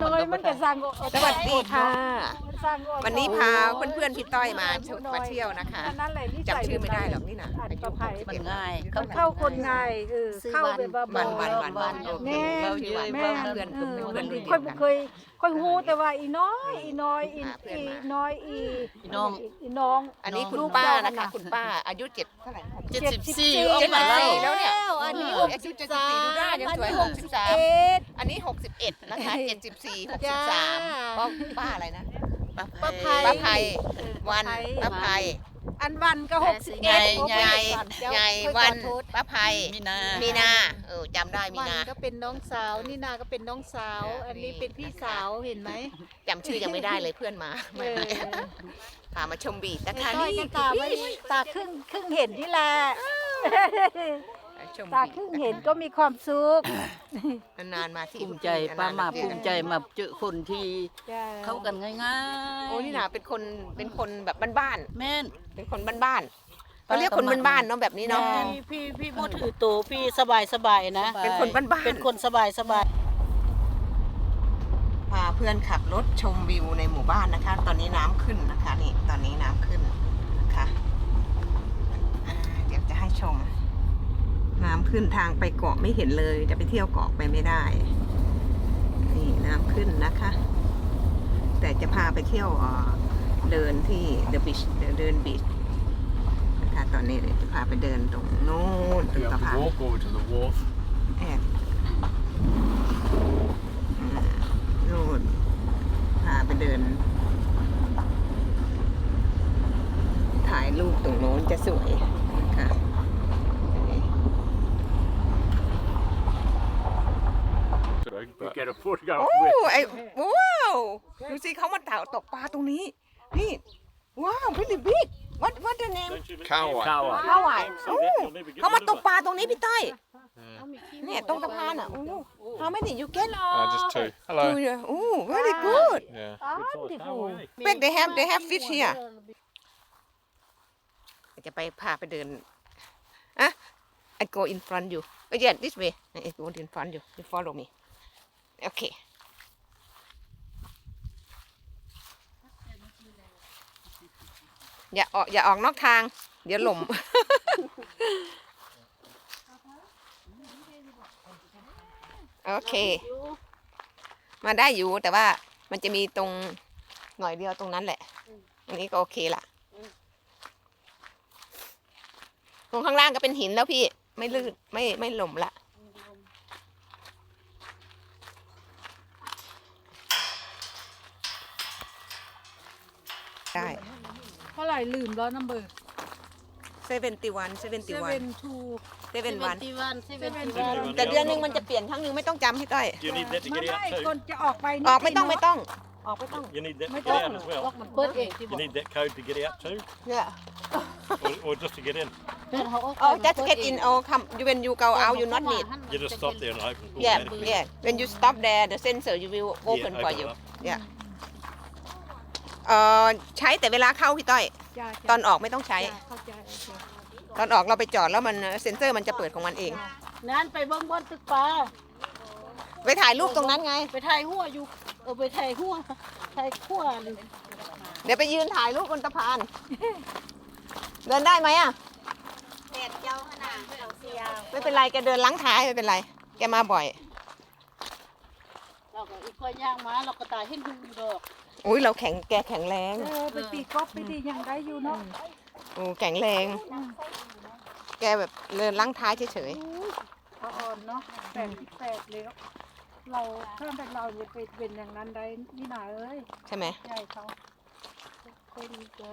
โดยมันก็สร้างสวัสดีค่ะ สร้างวันนี้พาเพื่อนๆพี่ต้อยมามาเที่ยวนะคะนั่นแหละนิสัยจำชื่อไม่ได้หรอกนี่นะอันอายุประภัยหกสิบมัเอ็นดง่ายเขาเข้าคนง่ายเออซื้อเข้าวันแบบว่าวันวันวันวันโอเคแม่ เราชื่อวันแม่ เพื่อนเออเพื่อนรุ่นค่เดีอยยวบ่กันเคยค่อยฮู้แต่ว่าอีน้อยอีน้อยอีหาเพื่อนอีมาน้อยอีอีน้อง อีน้อง อันนี้คุณลูกป้าเจ้านะคะน่ะคุณป้าอายุเจ็ดเท่าไหร่ เจ็ดสิบสี่เจ็ดเอาสิบมาสี่แล้ว แล้วเนี่ย อันนี้อายุเจ็ดสิบสี่ดูได้ยังสวยหกสิบสามเอ็ด อันนี้หกสิบเอ็ดนะคะเจ็ดสิบสี่หกสิบสามป้าป้าอะไรนะป้าป้าไพไพป้าไพวันป้าไพป้าไพ อันวันก็หกสิบใหญ่เอ็ดใหญ่ใหญ่วันป้าไพมีนา มีนาเออจำได้มีวันนาก็เป็นน้องสาวนี่นาก็เป็นน้องสาวเอออัอันนี้นี่เป็นพี่สาวเห็นไหมจำชื่อยังไม่ได้เลยเพื่อนมาเออพามาชมบีชนะคะต้อยนี่ก็ตาไม่ตาครึ่งครึ่งเห็นที่แหละ ชมตาบีครึ่งชเห็นก็มีความสุขนานๆมาที่ภูมิใจป้ามาภูมิใจมาเจอคนที่จ้ะเข้ากันง่ายๆโอ้นี่นาเป็นคนเป็นคนแบบบ้านแม่นๆเป็นคนบ้านๆเขาเรียกคนบ้านๆเนาะแบบนี้เนาะพี่พี่พี่บ่ถือโตพี่สบายสบายนะ เป็นคนบ้านๆเป็นคนสบายสบายพาเพื่อนขับรถชมวิวในหมู่บ้านนะคะ ตอนนี้น้ำขึ้นนะคะนี่ตอนนี้น้ำขึ้นนะคะอ่าเดี๋ยวจะให้ชม น้ำ ขึ้นทางไปเกาะไม่เห็นเลย จะไปเที่ยวเกาะไปไม่ได้ นี่น้ำขึ้นนะคะ แต่จะพาไปเที่ยวเอ่อเดินที่ The Beach เดินบีชนะคะตอนนี้เดี๋ยวจะพาไปเดินตรงโน้นตรง You สะ have พาน to walk over to the wharf. แอบอืมนู่นพาไปเดิน ถ่ายรูปตรงโน้นจะสวยนะคะ So you get a photograph โอ้ with. ไอ้ว้าวดูสิเขามาตกปลาตรงนี้ นี่ ว้าว really big what what the name Cow. ข้าวหวานโอ้เขามาตกปลาตรงนี้พี่ต้อย เนี่ยตรงสะพานอะโอ้เขาไม่ได้ you get Uh, just two. Hello. two โอ้ very good Yeah. อ๋อดิฟู Big they have they have fish here จะไปพาไปเดินอะ I go in front you ก็ yeah this way I go in front you you follow me โอเคอย่าออกอย่าออกนอกทาง เดี๋ยวหล่มโอเค มาได้อยู่แต่ว่ามันจะมีตรงหน่อยเดียวตรงนั้นแหละ อันนี้ก็โอเคละตรงข้างล่างก็เป็นหินแล้วพี่ ไม่ลื่นไม่ไม่หล่มละ ได้ เท่าไหร่ลืมแล้วนัมเบอร์เซเวนตีวันเซเวนตีวัน seven two เซเวนวันวัน 71 แต่เดือนหนึงมันจะเปลี่ยนครั้งหนึงไม่ต้องจำพี่ต้อย Do you need that to ไม่ get ไม่ out คน too? จะออกไปออกไม่ต้องไม่ต้อง ออกไม่ต้อง You need that to ไม่ get ต้อง out as well. เปิดเองที่บ You อก need that code to get out too, เนี่ย or, or just to get in. อ๋อ just get in or come you when you go out you not need You just stop there and open yeah automatically. yeah when you stop there the sensor you will open Yeah, for open you it up. yeah เอ่อใช้แต่เวลาเข้าพี่ต้อย จ้ะตอนออกไม่ต้องใช้ จ้ะเข้าใจโอเคตอนออกเราไปจอดแล้วมันเซ็นเซอร์มันจะเปิดของมันเอง นั้นไปเบิ่งบนตึกปลาไปถ่ายรูปตรงนั้นไง ไปถ่ายหัวอยู่เออไปถ่ายหัวถ่ายขั้วนี่เดี๋ยวไปยืนถ่ายรูปบนสะพาน เดินได้ไหมอะแดดเจ้าขนาดเราเสียไม่เป็นไรแกเดินล้างท้ายไม่เป็นไร แกมาบ่อย เราก็อีกคนย่างมาเราก็ตายเห็นหูดอก อุ้ยเราแข็งแกแข็งแรง เออไปตีกอล์ฟไปดียังได้อยู่เนาะโอ้แข็งแรง แกแบบเดินล้างท้ายเฉยเขาอ่อนเนาะแปดสิบแปดแล้ว เราถ้าเป็นเราจะไปเป็นอย่างนั้นได้นี่หนาเอ้ยๆใช่ไหม ใหญ่เขาคนเจอ